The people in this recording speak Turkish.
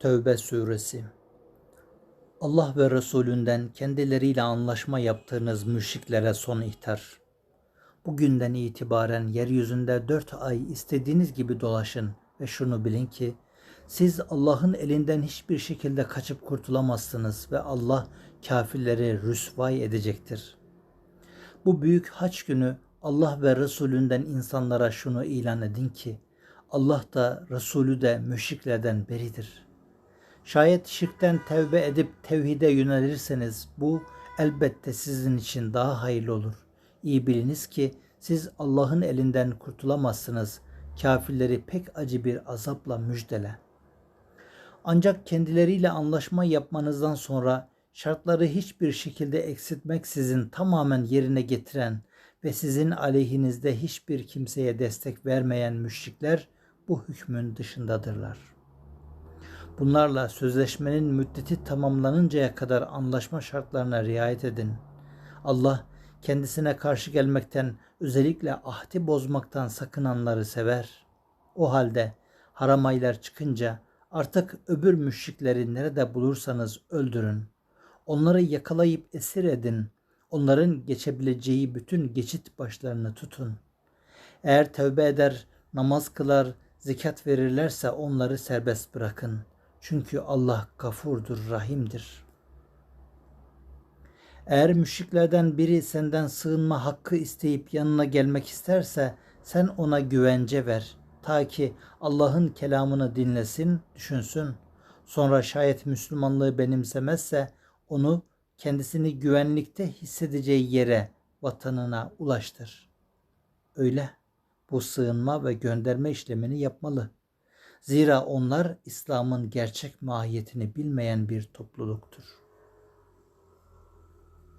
Tevbe suresi Allah ve Resulünden kendileriyle anlaşma yaptığınız müşriklere son ihtar. Bugünden itibaren yeryüzünde dört ay istediğiniz gibi dolaşın ve şunu bilin ki siz Allah'ın elinden hiçbir şekilde kaçıp kurtulamazsınız ve Allah kafirleri rüsvay edecektir. Bu büyük haç günü Allah ve Resulünden insanlara şunu ilan edin ki Allah da Resulü de müşriklerden beridir. Şayet şirkten tevbe edip tevhide yönelirseniz bu elbette sizin için daha hayırlı olur. İyi biliniz ki siz Allah'ın elinden kurtulamazsınız. Kafirleri pek acı bir azapla müjdele. Ancak kendileriyle anlaşma yapmanızdan sonra şartları hiçbir şekilde eksiltmeksizin tamamen yerine getiren ve sizin aleyhinizde hiçbir kimseye destek vermeyen müşrikler bu hükmün dışındadırlar. Bunlarla sözleşmenin müddeti tamamlanıncaya kadar anlaşma şartlarına riayet edin. Allah kendisine karşı gelmekten özellikle ahdi bozmaktan sakınanları sever. O halde haram aylar çıkınca artık öbür müşrikleri nerede bulursanız öldürün. Onları yakalayıp esir edin. Onların geçebileceği bütün geçit başlarını tutun. Eğer tövbe eder, namaz kılar, zekat verirlerse onları serbest bırakın. Çünkü Allah gafurdur, rahimdir. Eğer müşriklerden biri senden sığınma hakkı isteyip yanına gelmek isterse sen ona güvence ver. Ta ki Allah'ın kelamını dinlesin, düşünsün. Sonra şayet Müslümanlığı benimsemezse onu kendisini güvenlikte hissedeceği yere, vatanına ulaştır. Öyle bu sığınma ve gönderme işlemini yapmalı. Zira onlar İslam'ın gerçek mahiyetini bilmeyen bir topluluktur.